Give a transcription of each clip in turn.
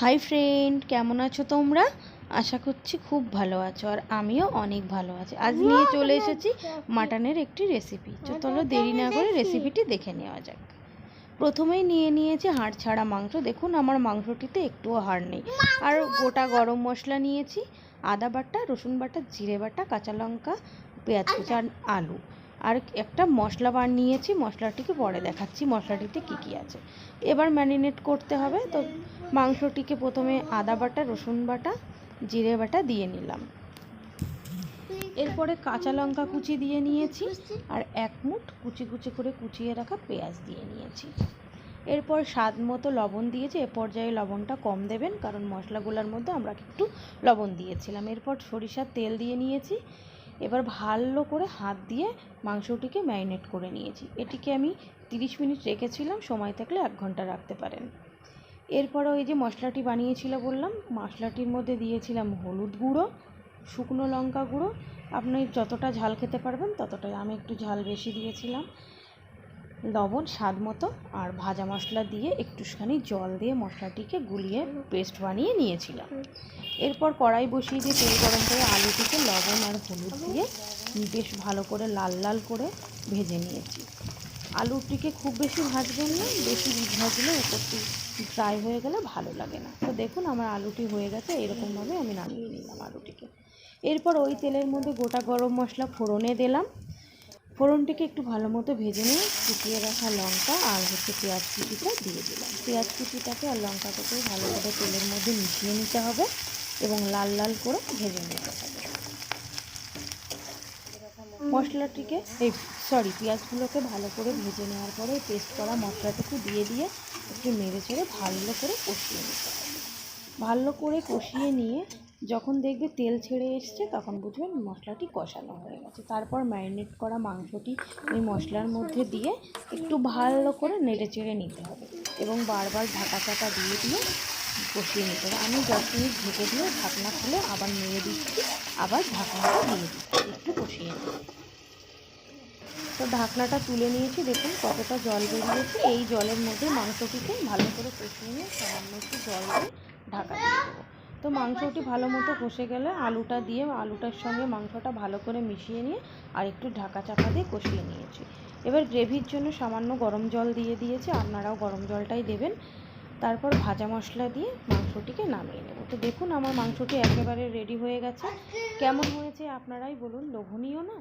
Hi friend কেমন আছো তোমরা? আশা করছি খুব ভালো আছো আর আমিও অনেক ভালো আছি। আজ নিয়ে চলে এসেছি মাটনের একটি রেসিপি চলো দেরি না করে রেসিপিটি দেখে নেওয়া যাক। প্রথমেই নিয়ে নিয়েছি হাড় ছাড়া মাংস। দেখুন আমার মাংসটিতে একটুও হাড় নেই। আর গোটা গরম মশলা নিয়েছি। আদা বাটা রসুন বাটা জিরে বাটা কাঁচা লঙ্কা পেঁয়াজ কুচি আর আলু। আর একটা মশলা বার নিয়েছি, মশলাটিকে পরে দেখাচ্ছি, মশলাটিতে কী কী আছে। এবার ম্যারিনেট করতে হবে, তো মাংসটিকে প্রথমে আদা বাটা, রসুন বাটা, জিরে বাটা দিয়ে নিলাম। এরপরে কাঁচা লঙ্কা কুচি দিয়ে নিয়েছি আর এক মুঠ কুচি কুচি করে কুচিয়ে রাখা পেঁয়াজ দিয়ে নিয়েছি। এরপর স্বাদ মতো লবণ দিয়েছি, এ পর্যায়ে লবণটা কম দেবেন, কারণ মশলাগুলোর মধ্যে আমরা একটু লবণ দিয়েছিলাম। এরপর সরিষার তেল দিয়ে নিয়েছি এবার ভালো করে হাত দিয়ে মাংসটিকে ম্যারিনেট করে নিয়েছি। এটিকে আমি তিরিশ মিনিট রেখেছিলাম, সময় থাকলে এক ঘণ্টা রাখতে পারেন। এরপরে ওই যে মশলাটি বানিয়েছিল বললাম, মশলাটির মধ্যে দিয়েছিলাম হলুদ গুঁড়ো, শুকনো লঙ্কা গুঁড়ো। আপনি যতটা ঝাল খেতে পারবেন ততটাই। আমি একটু ঝাল বেশি দিয়েছিলাম। লবণ, স্বাদ মতো আর ভাজা মশলা দিয়ে একটুখানি জল দিয়ে মশলাটিকে গুলিয়ে পেস্ট বানিয়ে নিয়েছিলাম। এরপর কড়াই বসিয়ে দিয়ে তেল গরম করে আলুটিকে লবণ আর হলুদ দিয়ে বেশ ভালো করে লাল লাল করে ভেজে নিয়েছি। আলুটিকে খুব বেশি ভাজবেন না, বেশি ভাজলে উপরটি ড্রাই হয়ে গেলে ভালো লাগে না। তো দেখুন আমার আলুটি হয়ে গেছে, এরকমভাবে আমি নামিয়ে নিলাম আলুটিকে। এরপর ওই তেলের মধ্যে গোটা গরম মশলা ফোড়নে দিলাম। ফোড়নটিকে একটু ভালো মতো ভেজে নিয়ে কুচিয়ে রাখা লঙ্কা আর হচ্ছে পেঁয়াজ কুচিটা দিয়ে দিলাম। পেঁয়াজ কুচিটাকে আর লঙ্কাটাকে ভালো করে তেলের মধ্যে মিশিয়ে নিতে হবে এবং লাল লাল করে ভেজে নিতে হবে। মশলাটিকে এই সরি, পেঁয়াজগুলোকে ভালো করে ভেজে নেওয়ার পরে পেস্ট করা মশলাটুকু দিয়ে দিয়ে একটু নেড়ে চেড়ে ভালো করে কষিয়ে নিতে হবে। ভালো করে কষিয়ে নিয়ে যখন দেখবে তেল ছেড়ে এসছে, তখন বুঝবেন মশলাটি কষানো হয়ে গেছে। তারপর ম্যারিনেট করা মাংসটি ওই মশলার মধ্যে দিয়ে একটু ভালো করে নেড়ে চেড়ে নিতে হবে এবং বারবার ঢাকা চাকা দিয়ে দিয়ে কষিয়ে নিতে হবে। আমি দশ মিনিট ঢেকে দিয়ে ঢাকনা খুলে আবার নেড়ে দিচ্ছি, আবার ঢাকনাটা দিয়ে দিচ্ছি, একটু কষিয়ে নিতে তো ঢাকনাটা তুলে নিয়েছি, দেখুন কতটা জল বেরিয়েছে। এই জলের মধ্যে মাংসটিকে ভালো করে কষিয়ে নিয়ে সামান্য একটু জল দিয়ে ঢাকা দিয়ে দেবো। তো মাংসটি ভালো মতো কষে গেলে আলুটা দিয়ে আলুটার সঙ্গে মাংসটা ভালো করে মিশিয়ে নিয়ে আর একটু ঢাকা চাপা দিয়ে কষিয়ে নিয়েছি। এবার গ্রেভির জন্য সামান্য গরম জল দিয়ে দিয়েছি, আপনারাও গরম জলটাই দেবেন। তারপর ভাজা মশলা দিয়ে মাংসটিকে নামিয়ে নেব। তো দেখুন আমার মাংসটি একেবারে রেডি হয়ে গেছে। কেমন হয়েছে আপনারাই বলুন, লোভনীয় না?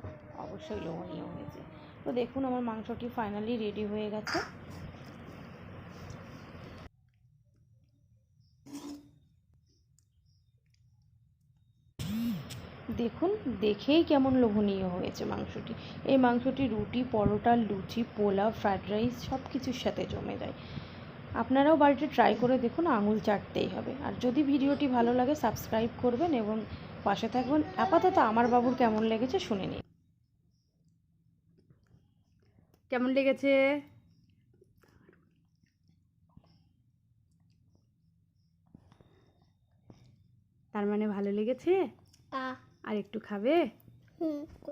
অবশ্যই লোভনীয় হয়েছে। তো দেখুন আমার মাংসটি ফাইনালি রেডি হয়ে গেছে। দেখুন দেখেই কেমন লোভনীয় হয়েছে মাংসটি। এই মাংসটি রুটি পরোটা লুচি পোলাও ফ্রায়েড রাইস সব কিছুর সাথে জমে যায় আপনারাও বাড়িতে ট্রাই করে দেখুন আঙুল চাটতেই হবে। আর যদি ভিডিওটি ভালো লাগে সাবস্ক্রাইব করবেন এবং পাশে থাকবেন। আপাতত আমার বাবুর কেমন লেগেছে শুনে নিন। কেমন লেগেছে? তার মানে ভালো লেগেছে? আ আর একটু খাবে?